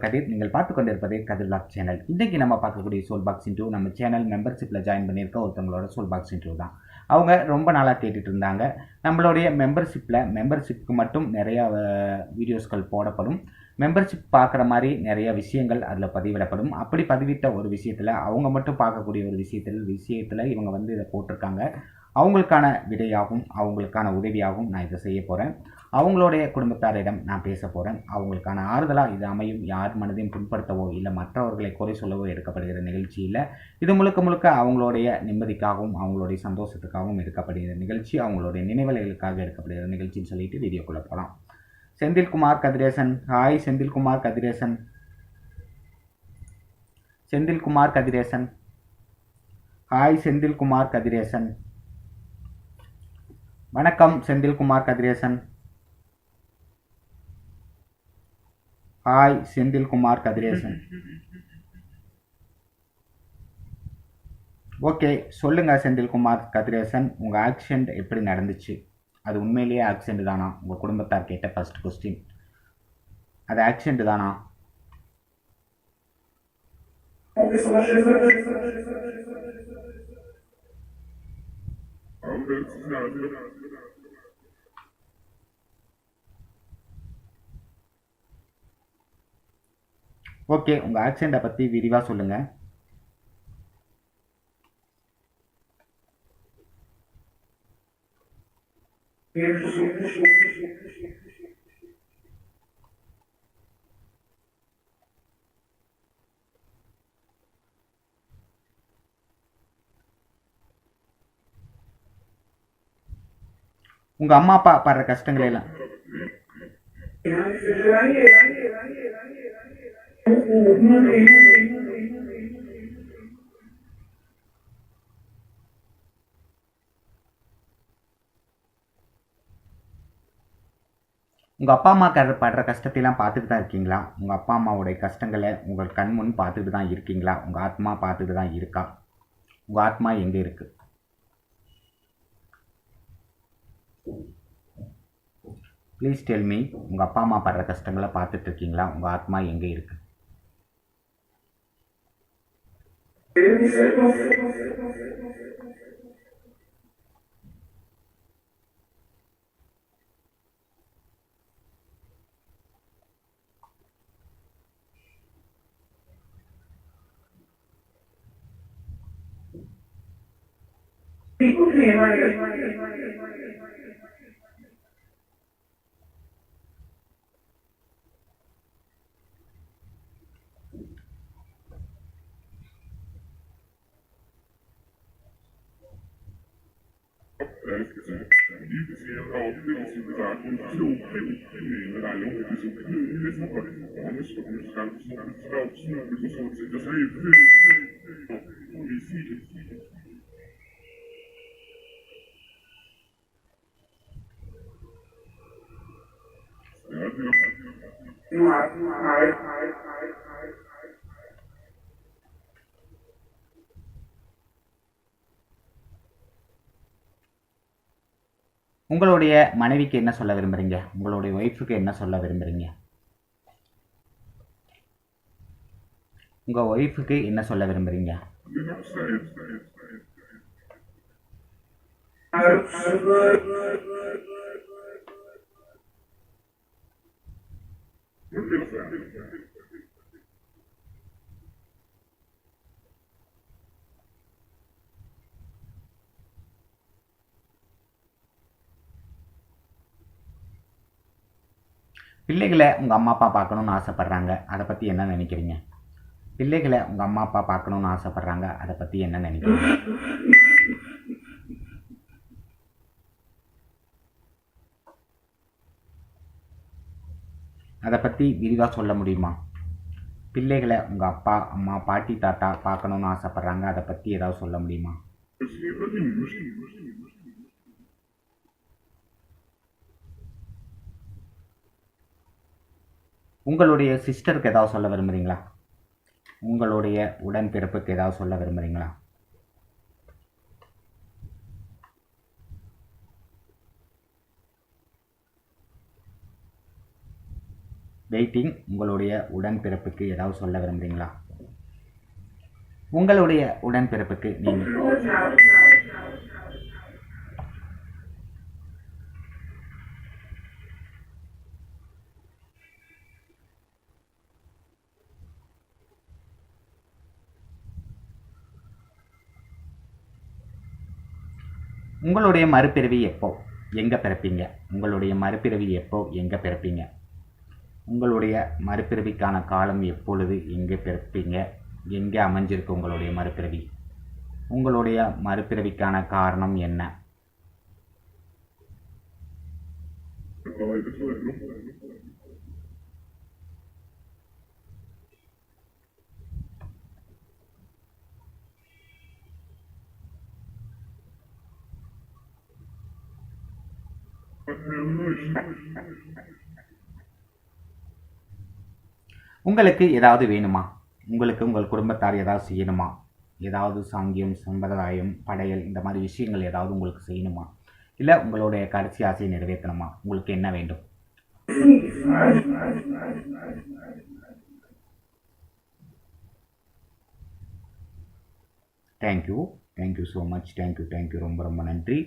உங்கள் கதிர் நீங்கள் பார்த்து கொண்டிருப்பது கதிர் லாக் சேனல். இன்றைக்கி நம்ம பார்க்கக்கூடிய சோல் பாக்ஸ் இன்ட்ரூ நம்ம சேனல் மெம்பர்ஷிப்பில் ஜாயின் பண்ணியிருக்க ஒருத்தவங்களோட சோல் பாக்ஸ் இன்ட்ரூ தான். அவங்க ரொம்ப நாளாக கேட்டுட்டு இருந்தாங்க. நம்மளுடைய மெம்பர்ஷிப்பில் மெம்பர்ஷிப்புக்கு மட்டும் நிறையா வீடியோஸ்கள் போடப்படும். மெம்பர்ஷிப் பார்க்குற மாதிரி நிறைய விஷயங்கள் அதில் பதிவிடப்படும். அப்படி பதிவிட்ட ஒரு விஷயத்தில் அவங்க மட்டும் பார்க்கக்கூடிய ஒரு விஷயத்தில் விஷயத்தில் இவங்க வந்து இதை போட்டிருக்காங்க. அவங்களுக்கான விடையாகவும் அவங்களுக்கான உதவியாகவும் நான் இதை செய்ய போகிறேன் அவங்களுடைய குடும்பத்தாரிடம் நான் பேச போகிறேன் அவங்களுக்கான ஆறுதலாக இது அமையும். யார் மனதையும் புண்படுத்தவோ இல்லை மற்றவர்களை குறை சொல்லவோ எடுக்கப்படுகிற நிகழ்ச்சி இல்லை. இது முழுக்க முழுக்க அவங்களுடைய நிம்மதிக்காகவும் அவங்களுடைய சந்தோஷத்துக்காகவும் எடுக்கப்படுகிற நிகழ்ச்சி. அவங்களுடைய நினைவலைகளுக்காக எடுக்கப்படுகிற நிகழ்ச்சின்னு சொல்லிட்டு வீடியோக்குள்ளே போகலாம். செந்தில்குமார் கதிரேசன். ஹாய் செந்தில்குமார் கதிரேசன். செந்தில்குமார் கதிரேசன். ஹாய் செந்தில்குமார் கதிரேசன். வணக்கம் செந்தில்குமார் கதிரேசன். ஹாய் செந்தில்குமார் கதிரேசன். ஓகே சொல்லுங்க செந்தில்குமார் கதிரேசன் உங்கள் ஆக்சிடெண்ட் எப்படி நடந்துச்சு? அது உண்மையிலேயே ஆக்சிடெண்ட் தானா? உங்கள் குடும்பத்தார் கேட்ட ஃபர்ஸ்ட் கொஸ்டின் அது ஆக்சிடெண்ட் தானா? ஓகே உங்கள் ஆக்சிடெண்ட்டை பற்றி விரிவாக சொல்லுங்கள் உங்க அம்மா அப்பா படுற கஷ்டங்களை எல்லாம். உங்கள் அப்பா அம்மா கரு படுற கஷ்டத்தையெல்லாம் பார்த்துட்டு தான் இருக்கீங்களா? உங்கள் அப்பா அம்மாவுடைய கஷ்டங்களை உங்கள் கண் முன் பார்த்துட்டு தான் இருக்கீங்களா? உங்கள் ஆத்மா பார்த்துட்டு தான் இருக்கா? உங்கள் ஆத்மா எங்கே இருக்குது ப்ளீஸ் டெல் மீ உங்கள் அப்பா அம்மா படுற கஷ்டங்களை பார்த்துட்டு இருக்கீங்களா? உங்கள் ஆத்மா எங்கே இருக்குது People feel like Right, right, right, right. உங்களுடைய மனைவிக்கு என்ன சொல்ல விரும்புகிறீங்க உங்களுடைய ஒய்ஃபுக்கு என்ன சொல்ல விரும்புகிறீங்க உங்கள் ஒய்ஃபுக்கு என்ன சொல்ல விரும்புகிறீங்க பிள்ளைகளை உங்கள் அம்மா அப்பா பார்க்கணுன்னு ஆசைப்பட்றாங்க. அதை பற்றி என்ன நினைக்கிறீங்க? பிள்ளைகளை உங்கள் அம்மா அப்பா பார்க்கணுன்னு ஆசைப்பட்றாங்க. அதை பற்றி என்ன நினைக்கிறீங்க? அதை பற்றி விரிவாக சொல்ல முடியுமா? பிள்ளைகளை உங்கள் அப்பா அம்மா பாட்டி தாத்தா பார்க்கணுன்னு ஆசைப்பட்றாங்க. அதை பற்றி ஏதாவது சொல்ல முடியுமா? உங்களுடைய சிஸ்டருக்கு ஏதாவது சொல்ல விரும்புகிறீங்களா உங்களுடைய உடன்பிறப்புக்கு ஏதாவது சொல்ல விரும்புகிறீங்களா வெயிட்டிங் உங்களுடைய உடன்பிறப்புக்கு ஏதாவது சொல்ல விரும்புகிறீங்களா உங்களுடைய உடன்பிறப்புக்கு நீங்கள் உங்களுடைய மறுபிறவி எப்போ? எங்கே பிறப்பீங்க? உங்களுடைய மறுபிறவி எப்போ? எங்கே பிறப்பீங்க? உங்களுடைய மறுபிறவிக்கான காலம் எப்பொழுது எங்கே பிறப்பீங்க? எங்கே அமைஞ்சிருக்கு உங்களுடைய மறுபிறவி? உங்களுடைய மறுபிறவிக்கான காரணம் என்ன? உங்களுக்கு ஏதாவது வேணுமா? உங்களுக்கு உங்கள் குடும்பத்தார் ஏதாவது செய்யணுமா? ஏதாவது சாங்கியம் சம்பிரதாயம் படையல் இந்த மாதிரி விஷயங்கள் ஏதாவது உங்களுக்கு செய்யணுமா? இல்லை உங்களுடைய கடைசி ஆசையை நிறைவேற்றணுமா? உங்களுக்கு என்ன வேண்டும்? Thank you thank you so much thank you thank you ரொம்ப ரொம்ப நன்றி.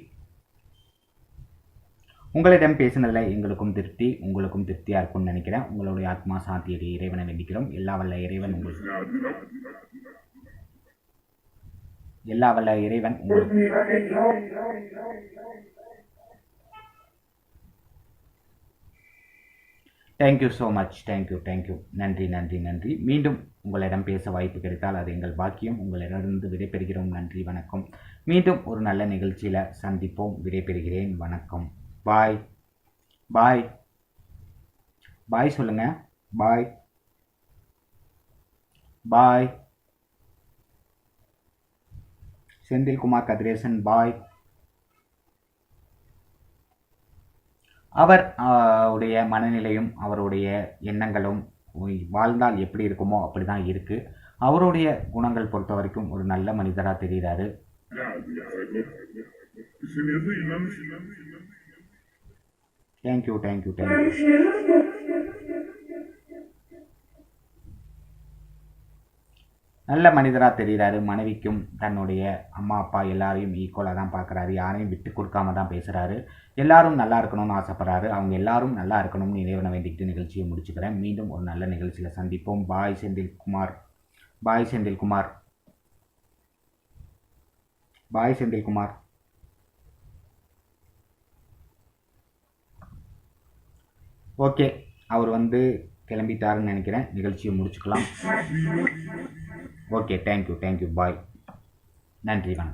உங்களிடம் பேசினதில் எங்களுக்கும் திருப்தி உங்களுக்கும் திருப்தியாக இருக்கும்னு நினைக்கிறேன். உங்களுடைய ஆத்மா சாந்தியடி இறைவனை வேண்டிக்கிறோம். எல்லா வல்ல இறைவன் உங்களுக்கு எல்லா வல்ல இறைவன் உங்களுக்கு thank you so much thank you thank you நன்றி நன்றி நன்றி. மீண்டும் உங்களிடம் பேச வாய்ப்பு கிடைத்தால் அது எங்கள் பாக்கியம். உங்களிடமிருந்து விடைபெறுகிறோம் நன்றி வணக்கம். மீண்டும் ஒரு நல்ல நிகழ்ச்சியில் சந்திப்போம். விடைபெறுகிறேன் வணக்கம். பாய் பாய் பாய் சொல்லுங்க. பாய் பாய் செந்தில்குமார் கதிரேசன் பாய் அவர் உடைய மனநிலையும் அவருடைய எண்ணங்களும் வாழ்ந்தால் எப்படி இருக்குமோ அப்படி தான் இருக்குது அவருடைய குணங்கள் பொறுத்த வரைக்கும் ஒரு நல்ல மனிதராக தெரிகிறாரு. தேங்க்யூ தேங்க்யூ தேங்க்யூ நல்ல மனிதராக தெரிகிறாரு மனைவிக்கும் தன்னுடைய அம்மா அப்பா எல்லாரையும் ஈக்குவலாக தான் பார்க்குறாரு. யாரையும் விட்டு கொடுக்காம தான் பேசுகிறாரு எல்லாரும் நல்லா இருக்கணும்னு ஆசைப்படுறாரு. அவங்க எல்லாரும் நல்லா இருக்கணும்னு இறைவனை வேண்டிக்கிட்டு நிகழ்ச்சியை முடிச்சுக்கிறேன். மீண்டும் ஒரு நல்ல நிகழ்ச்சியில் சந்திப்போம். Bye Senthilkumar. Bye Senthilkumar. Bye Senthilkumar. Okay. அவர் வந்து கிளம்பிட்டாருன்னு நினைக்கிறேன். நிகழ்ச்சியை முடிச்சுக்கலாம். ஓகே தேங்க்யூ தேங்க்யூ பாய் நன்றி வணக்கம்.